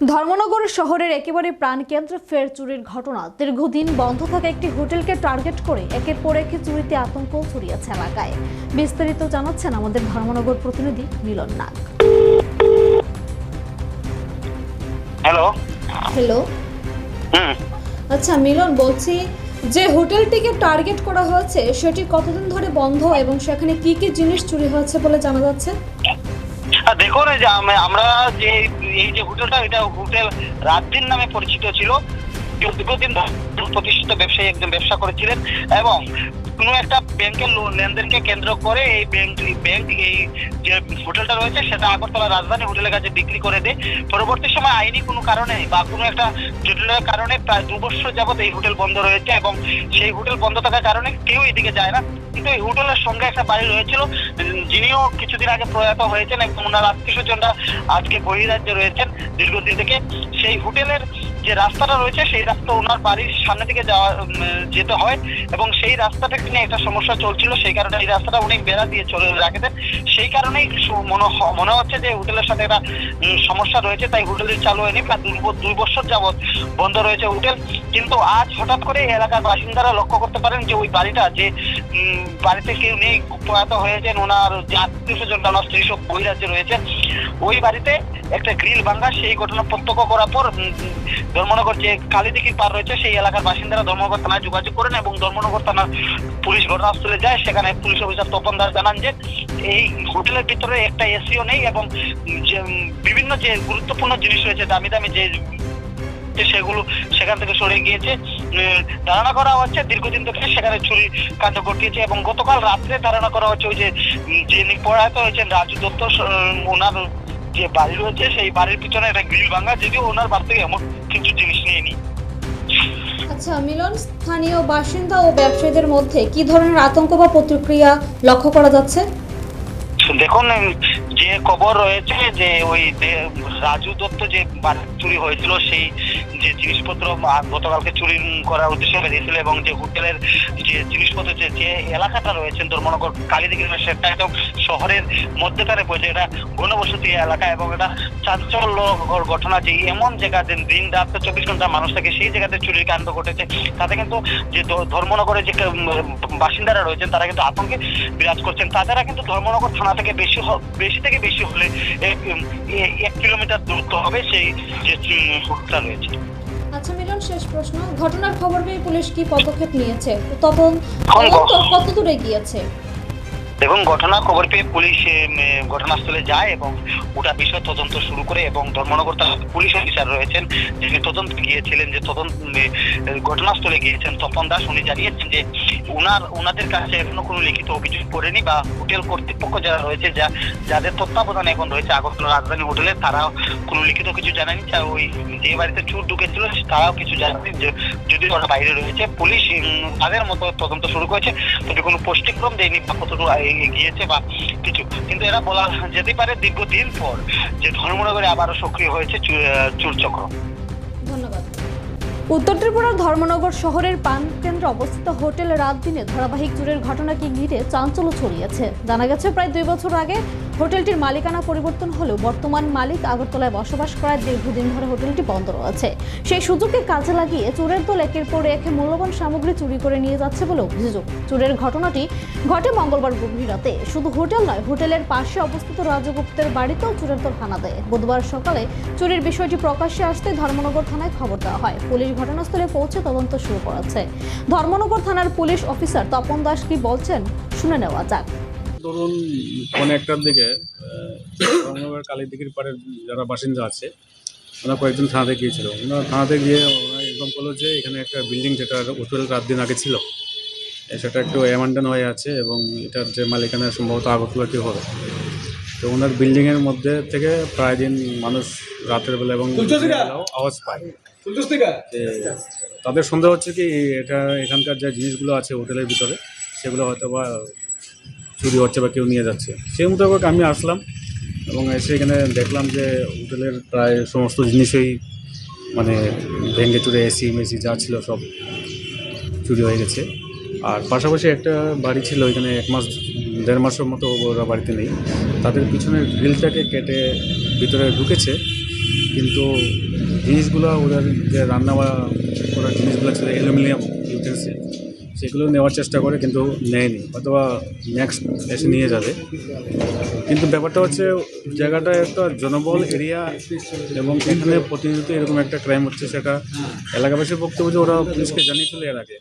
ধর্মনগর শহরের একেবারে প্রাণকেন্দ্রে ফের চুরির ঘটনা। দীর্ঘদিন বন্ধ থাকা একটি হোটেলকে টার্গেট করে একের পর এক চুরিতে আতঙ্ক ছড়িয়েছে এলাকায়। বিস্তারিত জানাচ্ছেন আমাদের ধর্মনগর প্রতিনিধি মিলন নাগ। হ্যালো। হ্যালো। আচ্ছা মিলন বলছি যে হোটেলটিকে টার্গেট করা হয়েছে সেটি কতদিন ধরে বন্ধ এবং সেখানে কি কি জিনিস চুরি হয়েছে বলে জানা যাচ্ছে? দেখুন, এই যে আমরা যে এই যে হোটেলটা, এটা হোটেল রাতদিন নামে পরিচিত ছিল। দীর্ঘদিন প্রতিষ্ঠিত ব্যবসায়ী একজন ব্যবসা করেছিলেন এবং কোনো একটা ব্যাংকের লেনদেনকে কেন্দ্র করে এই ব্যাংক ব্যাংক এই যে হোটেলটা রয়েছে সেটা আগরতলা রাজধানী হোটেলের কাছে বিক্রি করে দেয়। পরবর্তী সময় আইনি কোনো কারণে বা কোনো একটা জটিলের কারণে প্রায় দু বছর যাবত এই হোটেল বন্ধ রয়েছে এবং সেই হোটেল বন্ধ থাকার কারণে কেউ এদিকে যায় না। কিন্তু এই হোটেলের সঙ্গে একটা বাড়ি রয়েছিল, যিনিও কিছুদিন আগে প্রয়াত হয়েছেন এবং ওনার আত্মীয় স্বজনরা আজকে বহিরাজ্যে রয়েছেন দীর্ঘদিন থেকে। সেই হোটেলের যে রাস্তাটা রয়েছে, সেই রাস্তা ওনার বাড়ির সামনে থেকে যাওয়া যেতে হয় এবং সেই রাস্তাটা নিয়ে একটা সমস্যা চলছিল। সেই কারণে এই রাস্তাটা উনি বেড়া দিয়ে চলে রাখেছেন। সেই কারণেই মনে মনে হচ্ছে যে হোটেলের সাথে একটা সমস্যা রয়েছে, তাই হোটেলের চালু হয়নি। প্রায় দুই বছর যাবৎ বন্ধ রয়েছে হোটেল। কিন্তু আজ হঠাৎ করে এলাকার বাসিন্দারা লক্ষ্য করতে পারেন যে ওই বাড়িটা যে বাড়িতে কেউ নেই, প্রয়াত হয়েছেন, ওনার যে আত্মীয় স্বজন স্ত্রী সব বহিরাজ্যে রয়েছে ওই বাড়িতে একটা গ্রিল ভাঙ্গা সেই ঘটনা প্রত্যক্ষ করার পর ধর্মনগর যে কালীদিঘির পার রয়েছে, সেই এলাকার বাসিন্দারা ধর্মনগর থানায় যোগাযোগ করেন এবং ধর্মনগর থানার পুলিশ ঘটনাস্থলে যায়। সেখানে পুলিশ অফিসার তপন দাস জানান যে, এই হোটেলের ভিতরে একটা এসিও নেই এবং বিভিন্ন যে গুরুত্বপূর্ণ জিনিস রয়েছে, দামি দামি যে, সেগুলো সেখান থেকে সরে গিয়েছে। ধারণা করা হচ্ছে দীর্ঘদিন ধরে সেখানে চুরি কাণ্ড ঘটিয়েছে এবং গতকাল রাত্রে ধারণা করা হচ্ছে ওই যে যিনি প্রয়াত হয়েছেন রাজু দত্ত ওনার যে বাড়ি রয়েছে সেই বাড়ির পিছনে একটা গ্রিল ভাঙা যদিও ওনার বাড়ি থেকে এমন কিছু জিনিস নিয়ে নি আচ্ছা মিলন স্থানীয় বাসিন্দা ও ব্যবসায়ীদের মধ্যে কি ধরনের আতঙ্ক বা প্রতিক্রিয়া লক্ষ্য করা যাচ্ছে? দেখুন যে খবর রয়েছে যে ওই রাজু দত্ত যে চুরি হয়েছিল, সেই যে জিনিসপত্র গতকালকে চুরি করার উদ্দেশ্যে বেরিয়েছিল এবং যে হোটেলের যে জিনিসপত্র যে যে এলাকাটা রয়েছে ধর্মনগর কালীদিঘির সেটা একদম শহরের মধ্যেখানে পড়েছে। এটা ঘনবসতি এলাকা এবং এটা চাঞ্চল্যকর ঘটনা যে এমন জায়গা যে দিন রাত চব্বিশ ঘণ্টা মানুষ থাকে, সেই জায়গাতে চুরির কাণ্ড ঘটেছে। তাতে কিন্তু যে ধর্মনগরের যে বাসিন্দারা রয়েছেন, তারা কিন্তু আতঙ্কে বিরাজ করছেন। তাছাড়া কিন্তু ধর্মনগর থানা থেকে বেশি বেশি থেকে বেশি হলে এক কিলোমিটার দূরত্ব হবে সেই যে হত্যা রয়েছে। আচ্ছা মিলন শেষ প্রশ্ন। ঘটনার খবর পেয়ে পুলিশ কি পদক্ষেপ নিয়েছে? তখন তদন্ত কত দূরে গিয়েছে দেখুন ঘটনা খবর পেয়ে পুলিশ ঘটনাস্থলে যায় এবং ওটা বিষয় তদন্ত শুরু করে এবং ধর্মনগর থানার পুলিশ অফিসার রয়েছেন, যিনি তদন্ত গিয়েছিলেন যে তদন্ত ঘটনাস্থলে গিয়েছেন। তপন দাস উনি জানিয়েছেন যে ওনার ওনাদের কাছে এখনও কোনো লিখিত অভিযোগ করেনি বা হোটেল কর্তৃপক্ষ যারা রয়েছে, যা, যাদের তত্ত্বাবধানে এখন রয়েছে আগরতলা রাজধানী হোটেলে, তারাও কোনো লিখিত কিছু জানায়নি। যা ওই যে বাড়িতে চুর ঢুকেছিল, তারাও কিছু জানায়নি, যে যদিও ওরা বাইরে রয়েছে। পুলিশ তাদের মতো তদন্ত শুরু করেছে। তবে কোনো পুষ্টিক্রম দেয়নি বা কতটুকু গিয়েছে বা কিছু। কিন্তু এরা বলা যেতে পারে দীর্ঘদিন পর যে ধর্মনগরে আবারও সক্রিয় হয়েছে চুরচক্র ধন্যবাদ। উত্তর ত্রিপুরার ধর্মনগর শহরের পান প্রাণকেন্দ্রে অবস্থিত হোটেল রাত দিনে ধারাবাহিক চুরের ঘটনাকে ঘিরে চাঞ্চল্য ছড়িয়েছে। জানা গেছে, প্রায় দুই বছর আগে হোটেলটির মালিকানা পরিবর্তন হলেও বর্তমান মালিক আগরতলায় বসবাস করায় দীর্ঘদিন ধরে হোটেলটি বন্ধ রয়েছে। সেই সুযোগকে কাজে লাগিয়ে চোরের দল একের পর এক মূল্যবান সামগ্রী চুরি করে নিয়ে যাচ্ছে বলে অভিযোগ। চুরের ঘটনাটি ঘটে মঙ্গলবার গভীর রাতে। শুধু হোটেল নয়, হোটেলের পাশে অবস্থিত রাজগুপ্তের বাড়িতেও চুরের দল হানা দেয়। বুধবার সকালে চুরির বিষয়টি প্রকাশ্যে আসতে ধর্মনগর থানায় খবর দেওয়া হয়। পুলিশ ঘটনাস্থলে পৌঁছে তদন্ত শুরু করেছে। ধর্মনগর থানার পুলিশ অফিসার তপন দাস কি বলছেন শুনে নেওয়া যাক। ধরুন পৌনে একটার দিকে রমনগর কালীদিঘির পাড়ের যারা বাসিন্দা আছে ওরা কয়েকজন থানাতে গিয়েছিল। ওনারা থানাতে গিয়ে ওরা ইনফর্ম করল যে এখানে একটা বিল্ডিং যেটা হোটেল রাত দিন আগে ছিল সেটা একটু অ্যামান্ডন হয়ে আছে এবং এটার যে মালিকানা সম্ভবত আগরতলা হবে। তো ওনার বিল্ডিংয়ের মধ্যে থেকে প্রায় দিন মানুষ রাতের বেলা এবং আওয়াজ পায়। তাদের সন্দেহ হচ্ছে কি এটা এখানকার যে জিনিসগুলো আছে হোটেলের ভিতরে সেগুলো হয়তো বা চুরি হচ্ছে বা কেউ নিয়ে যাচ্ছে। সেই মোতাবেক আমি আসলাম এবং এসে এখানে দেখলাম যে হোটেলের প্রায় সমস্ত জিনিসই মানে ভেঙে চুরে এসি মেসি যা ছিল সব চুরি হয়ে গেছে। আর পাশাপাশি একটা বাড়ি ছিল, এখানে এক মাস, দেড় মাসের মতো ওরা বাড়িতে নেই। তাদের পিছনের গ্রিলটাকে কেটে ভিতরে ঢুকেছে। কিন্তু জিনিসগুলো ওদের যে রান্না বা করার জিনিসগুলো ছিল, অ্যালুমিনিয়াম ইউটেন্সিল সেগুলো নেওয়ার চেষ্টা করে কিন্তু নেয়নি, অথবা নেক্সট এসে নিয়ে যাবে। কিন্তু ব্যাপারটা হচ্ছে, জায়গাটা একটা জনবল এরিয়া এবং এখানে প্রতিনিয়ত এরকম একটা ক্রাইম হচ্ছে সেটা এলাকাবাসীর বক্তব্য যে ওরা পুলিশকে জানিয়েছিল এর আগে।